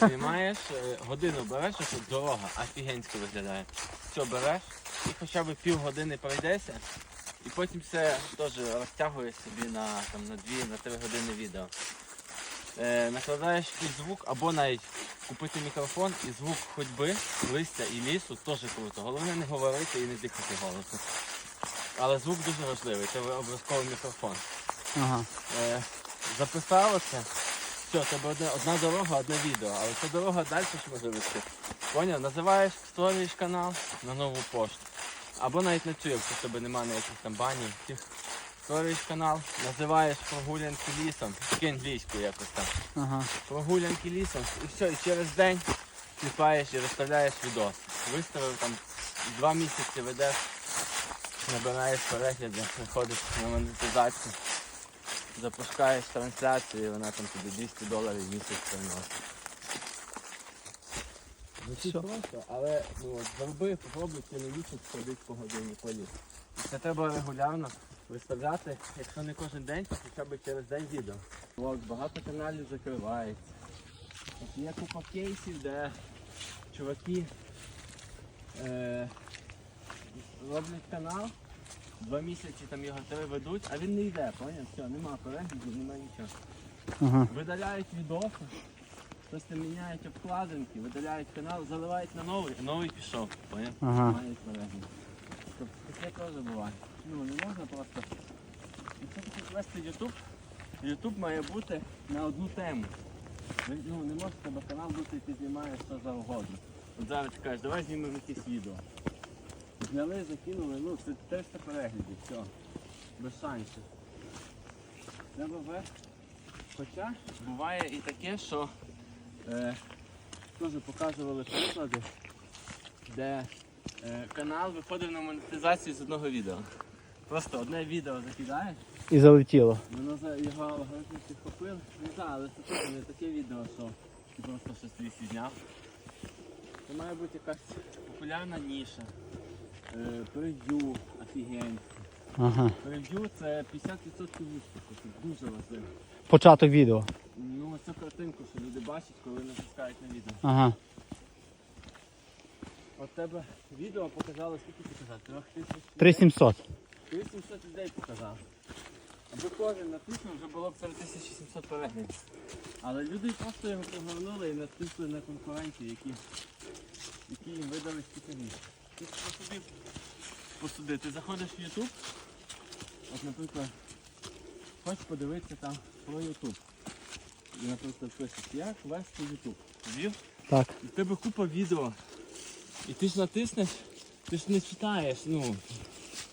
Знімаєш, е, годину береш, ось тут дорога офігенсько виглядає. Все береш і хоча б півгодини пройдешся, і потім все теж розтягуєш собі на, там, на 2-3 на години відео. Е, накладаєш якийсь звук, або навіть купити мікрофон і звук ходьби, листя і лісу теж круто. Головне не говорити і не дихати голосом. Але звук дуже важливий, це обов'язково мікрофон. Ага. Е, записало це. Все, тебе одна, одна дорога, одне відео, але ця дорога далі ж може вести. Поняв? Називаєш, створюєш канал на нову пошту. Або навіть на цю, якщо в тебе немає ніяких там банів. Тих. Створюєш канал, називаєш прогулянки лісом, тільки англійською якось там. Ага. Прогулянки лісом. І все, і через день кліпаєш і розставляєш відос. Виставив там два місяці ведеш, набираєш перегляди, приходиш на монетизацію, запускаєш трансляцію і вона там тобі 200 доларів в місяць приносить. Звучить Всьо. просто, але ну, от, попробуй цілий місяць ходити по годині по лісу. І Це треба регулярно виставляти, якщо не кожен день, то хоча б через день відео. От, багато каналів закривається. От є купа кейсів, де чуваки е, роблять канал, два місяці там його три ведуть, а він не йде, поняв? Все, нема переглядів, нема нічого. Ага. Видаляють відоси, хтось там міняють обкладинки, видаляють канал, заливають на новий, а новий пішов, поняв? Ага. Мають перегляд. Тобто таке теж буває. Ну не можна просто. Якщо ти хочеш вести YouTube, YouTube має бути на одну тему. Ви- Ну не може в тебе канал бути, і ти знімаєш що завгодно. От зараз ти кажеш, давай знімемо якесь відео. Зняли, закинули, ну це 300 переглядів, все. Без шансів. Треба вверх. Хоча буває і таке, що е, теж показували приклади, де е, канал виходив на монетизацію з одного відео. Просто одне відео закидаєш, І залетіло. воно за його алгоритм підхопив. Ну так, але це теж не таке відео, що ти просто щось зняв. Це має бути якась популярна ніша. Е, прев'ю офігенське. Ага. Прев'ю це 50% успіху, це дуже важливо. Початок відео. Ну, цю картинку, що люди бачать, коли натискають на відео. Ага. От тебе відео показало, скільки ти казав? Трьох тисяч? 3700. 3700 людей показав. Аби кожен натиснув, вже було б 3700 переглядів. Але люди просто його прогорнули і натисли на конкурентів, які, які їм видали стільки місць. Ти посуди, посуди, ти заходиш в YouTube, от, наприклад, хочеш подивитися там про YouTube. І, наприклад, пишеш, як вести YouTube. Ввів? Так. І в тебе купа відео. І ти ж натиснеш, ти ж не читаєш, ну.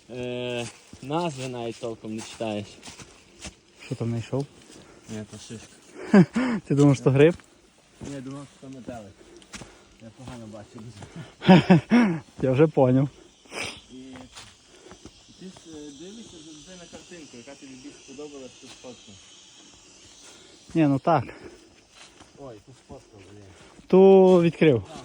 Е, назви навіть толком не читаєш. Що там знайшов? Ні, то шишка. Ти думав, що гриб? Ні, я думав, що це метелик. Я погано бачу. Я вже поняв. І, ти ж е, дивишся завжди на картинку, яка тобі більш сподобалась, що сфоткав. Ні, ну так. Ой, тут сфоткав, блін. Ту відкрив. Так.